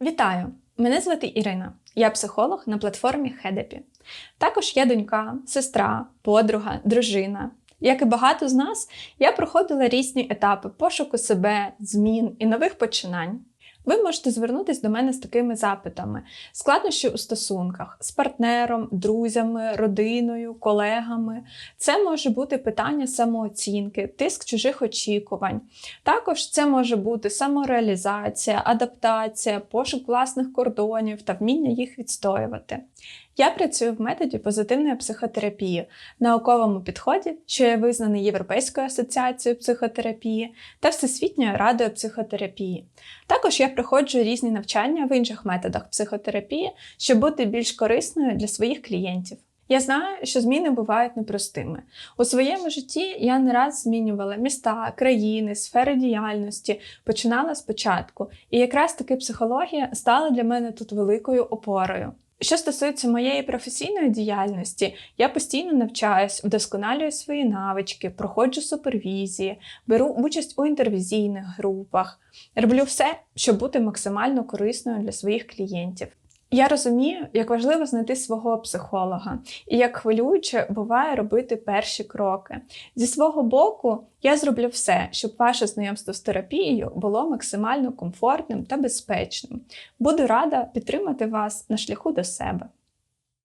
Вітаю! Мене звати Ірина. Я психолог на платформі Хедепі. Також я донька, сестра, подруга, дружина. Як і багато з нас, я проходила різні етапи пошуку себе, змін і нових починань. Ви можете звернутися до мене з такими запитами: складнощі у стосунках з партнером, друзями, родиною, колегами. Це може бути питання самооцінки, тиск чужих очікувань. Також це може бути самореалізація, адаптація, пошук власних кордонів та вміння їх відстоювати. Я працюю в методі позитивної психотерапії, науковому підході, що є визнаний Європейською асоціацією психотерапії та Всесвітньою радою психотерапії. Також я проходжу різні навчання в інших методах психотерапії, щоб бути більш корисною для своїх клієнтів. Я знаю, що зміни бувають непростими. У своєму житті я не раз змінювала міста, країни, сфери діяльності, починала спочатку. І якраз таки психологія стала для мене тут великою опорою. Що стосується моєї професійної діяльності, я постійно навчаюсь, вдосконалюю свої навички, проходжу супервізії, беру участь у інтервізійних групах, роблю все, щоб бути максимально корисною для своїх клієнтів. Я розумію, як важливо знайти свого психолога і як хвилююче буває робити перші кроки. Зі свого боку, я зроблю все, щоб ваше знайомство з терапією було максимально комфортним та безпечним. Буду рада підтримати вас на шляху до себе.